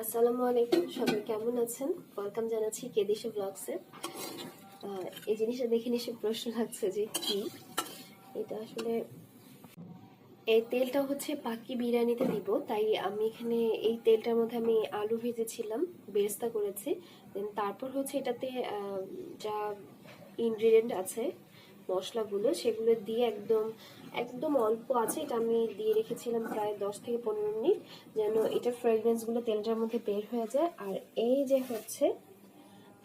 আসসালামু আলাইকুম, সবাই কেমন আছেন? ওয়েলকাম জানাচ্ছি কেদিশে ব্লগসে। এই জিনিসটা দেখে নিশ্চয় প্রশ্ন লাগছে যে কি? এটা আসলে এই তেলটা হচ্ছে পাকি বিরিয়ানিতে দিব, তাই আমি এখানে এই তেলটার মধ্যে আমি আলু ভেজেছিলাম, বেরেস্তা করেছি দেন তারপর হচ্ছে এটাতে যা ইনগ্রিডিয়েন্ট আছে মশলাগুলো, সেগুলো দিয়ে একদম একদম অল্প আছে, এটা আমি দিয়ে রেখেছিলাম প্রায় দশ থেকে পনেরো মিনিট, যেন এটা ফ্রেগরেন্সগুলো তেলটার মধ্যে বের হয়ে যায়। আর এই যে হচ্ছে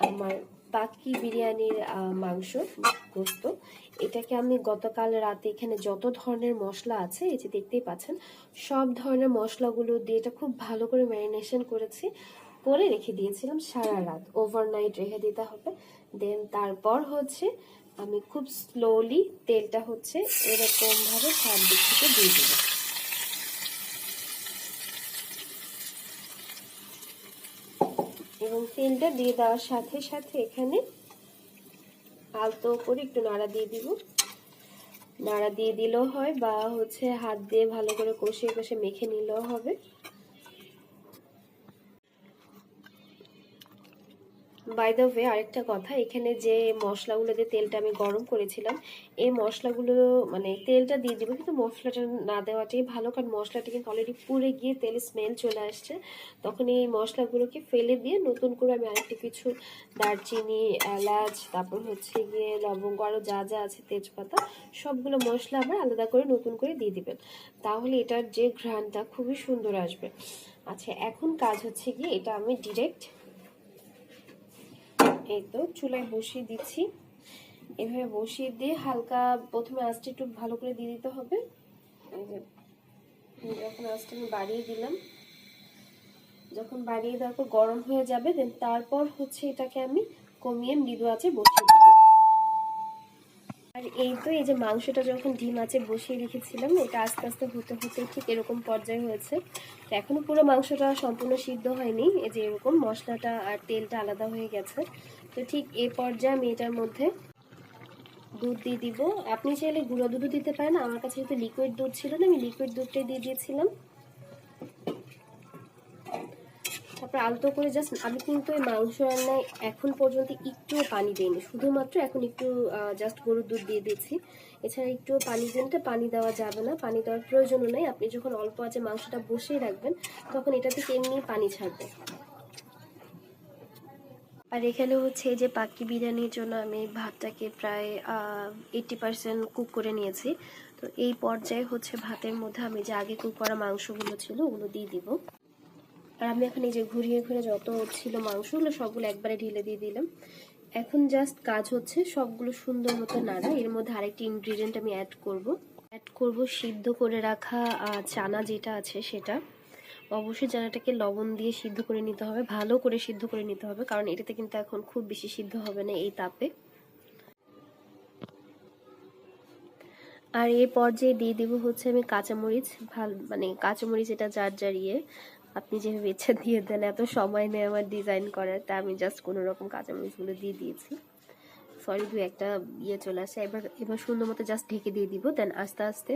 আমার বাকি বিরিয়ানির মাংস, গোস্ত, এটাকে আমি গতকাল রাতে এখানে যত ধরনের মশলা আছে, এই যে দেখতেই পাচ্ছেন, সব ধরনের মশলাগুলো দিয়ে এটা খুব ভালো করে ম্যারিনেশন করেছি, করে রেখে দিয়েছিলাম সারা রাত। ওভারনাইট রেখে দিতে হবে। দেন তারপর হচ্ছে আমি খুব স্লোলি তেলটা হচ্ছে এরকম ভাবে চারদিক থেকে দিয়ে দেবো। এবং তেলটা দিয়ে দেওয়ার সাথে সাথে এখানে আলতো করে একটু নাড়া দিয়ে দিব। নাড়া দিয়ে দিলেও হয় বা হচ্ছে হাত দিয়ে ভালো করে কষিয়ে কষে মেখে নিলেও হবে। বাই দ্য ওয়ে আরেকটা কথা, এখানে যে মশলাগুলো দিয়ে তেলটা আমি গরম করেছিলাম, এই মশলাগুলো মানে তেলটা দিয়ে দিব, কিন্তু মশলাটা না দেওয়াটাই ভালো, কারণ মশলাটা কিন্তু অলরেডি পুড়ে গিয়ে তেল স্মেল চলে আসছে। তখন এই মশলাগুলোকে ফেলে দিয়ে নতুন করে আমি আরেকটা কিছু দারচিনি, এলাচ, তারপর হচ্ছে গিয়ে লবঙ্গ আরও যা যা আছে তেজপাতা, সবগুলো মশলা আবার আলাদা করে নতুন করে দিয়ে দিবেন। তাহলে এটার যে ঘ্রাণটা খুবই সুন্দর আসবে। আচ্ছা এখন কাজ হচ্ছে গিয়ে এটা আমি ডিরেক্ট এই তো, চুলায় বসিয়ে দিচ্ছি। এভাবে বসিয়ে দিয়ে হালকা প্রথমে আঁচটা একটু ভালো করে দিয়ে দিতে হবে। যখন আঁচটা আমি বাড়িয়ে দিলাম, যখন বাড়িয়ে দেওয়ার পর গরম হয়ে যাবে দেন তারপর হচ্ছে এটাকে আমি কমিয়ে মৃদু আছে বসিয়ে দিব। আর এই তো, এই যে মাংসটা যখন ডিম আছে বসিয়ে রেখেছিলাম, এটা আস্তে আস্তে হতে হতে ঠিক এরকম পর্যায়ে হয়েছে। তো এখনও পুরো মাংসটা সম্পূর্ণ সিদ্ধ হয়নি, এই যে এরকম মশলাটা আর তেলটা আলাদা হয়ে গেছে। তো ঠিক এই পর্যায়ে আমি এটার মধ্যে দুধ দিয়ে দিব। আপনি চাইলে গুঁড়ো দুধও দিতে পারেন। আমার কাছে যেহেতু লিকুইড দুধ ছিল না, আমি লিকুইড দুধটাই দিয়ে দিয়েছিলাম। তারপর আলতো করে জাস্ট আমি কিন্তু এই মাংস রান্নায় এখন পর্যন্ত একটুও পানি দিইনি। শুধুমাত্র এখন একটু জাস্ট গরুর দুধ দিয়ে দিচ্ছি এছাড়া একটুও পানি দিনতে পানি দেওয়া যাবে না। পানি দেওয়ার প্রয়োজনও নেই। আপনি যখন অল্প আছে মাংসটা বসিয়ে রাখবেন, তখন এটা থেকে এমনি পানি ছাড়বে আর এখানে হচ্ছে যে পাকি বিরিয়ানির জন্য আমি ভাতটাকে প্রায় এইটটি পার্সেন্ট কুক করে নিয়েছি। তো এই পর্যায়ে হচ্ছে ভাতের মধ্যে আমি যে আগে কুক করা মাংসগুলো ছিল, ওগুলো দিয়ে দিব। আর আমি এখন এই যে ঘুরিয়ে ঘুরে যত ছিল মাংসগুলো, সবগুলো একবারে ঢেলে দিয়ে দিলাম। এখন জাস্ট কাজ হচ্ছে সবগুলো সুন্দর মতো নাড়া। এর মধ্যে আরেকটি ইনগ্রিডিয়েন্ট আমি অ্যাড করব। অ্যাড করব সিদ্ধ করে রাখা চানা যেটা আছে সেটা। অবশ্যই চানাটাকে লবণ দিয়ে সিদ্ধ করে নিতে হবে, ভালো করে সিদ্ধ করে নিতে হবে, কারণ এটাতে কিন্তু এখন খুব বেশি সিদ্ধ হবে না এই তাপে। আর এই পর্যায়ে দিয়ে দিব হচ্ছে আমি কাঁচামরিচ, ভালো মানে কাঁচামরিচ এটা যার ইয়ে। আপনি যেভাবে ইচ্ছা দিয়ে দেন, এত সময় নেই আমার ডিজাইন করার, তা আমি জাস্ট কোনো রকম কাঁচামরিচগুলো দিয়ে দিয়েছি। সরি দু একটা ইয়ে চলে আসে। এবার এবার সুন্দর মতো জাস্ট ঢেকে দিয়ে দিব দেন আস্তে আস্তে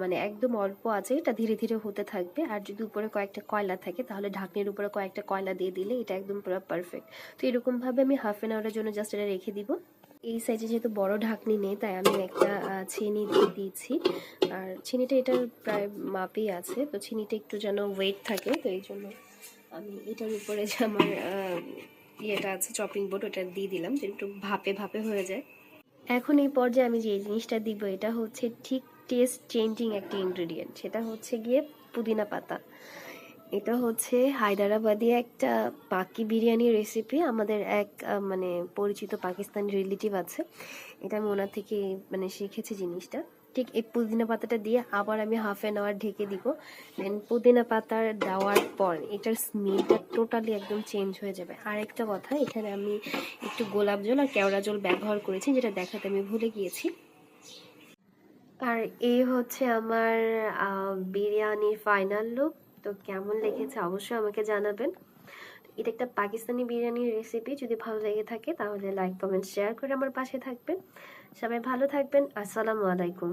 মানে একদম অল্প আছে, এটা ধীরে ধীরে হতে থাকবে। আর যদি উপরে কয়েকটা কয়লা থাকে, তাহলে ঢাকনির উপরে কয়েকটা কয়লা দিয়ে দিলে এটা একদম পুরো পারফেক্ট তো এরকমভাবে আমি হাফ অ্যান আওয়ারের জন্য জাস্ট এটা রেখে দিব। এই সাইজে যেহেতু বড় ঢাকনি নেই, তাই আমি একটা চিনি দিয়ে দিয়েছি। আর চিনিটা এটার প্রায় মাপেই আছে, তো চিনিটা একটু যেন ওয়েট থাকে, তো এই জন্য আমি এটার উপরে যে আমার ইয়েটা আছে চপিং বোর্ড ওটা দিয়ে দিলাম যে একটু ভাপে ভাপে হয়ে যায়। এখন এই পর্যায়ে আমি যে জিনিসটা দিব এটা হচ্ছে ঠিক টেস্ট চেঞ্জিং একটা ইনগ্রেডিয়েন্ট সেটা হচ্ছে গিয়ে পুদিনা পাতা। এটা হচ্ছে হায়দ্রাবাদি একটা পাকি বিরিয়ানি রেসিপি আমাদের এক মানে পরিচিত পাকিস্তানি রিলেটিভ আছে। এটা আমি ওনার থেকে মানে শিখেছি জিনিসটা। ঠিক এই পুদিনা পাতাটা দিয়ে আবার আমি হাফ অ্যান আওয়ার ঢেকে দিব। দেন পুদিনা পাতার দেওয়ার পর এটার স্মেলটা টোটালি একদম চেঞ্জ হয়ে যাবে। আর একটা কথা, এখানে আমি একটু গোলাপ জল আর কেওড়া জল ব্যবহার করেছি, যেটা দেখাতে আমি ভুলে গিয়েছি। আর এই হচ্ছে আমার বিরিয়ানির ফাইনাল লুক তো কেমন লেগেছে অবশ্যই আমাকে জানাবেন। এটা একটা পাকিস্তানি বিরিয়ানির রেসিপি যদি ভালো লেগে থাকে তাহলে লাইক কমেন্ট শেয়ার করে আমার পাশে থাকবেন। সবাই ভালো থাকবেন, আসসালামু আলাইকুম।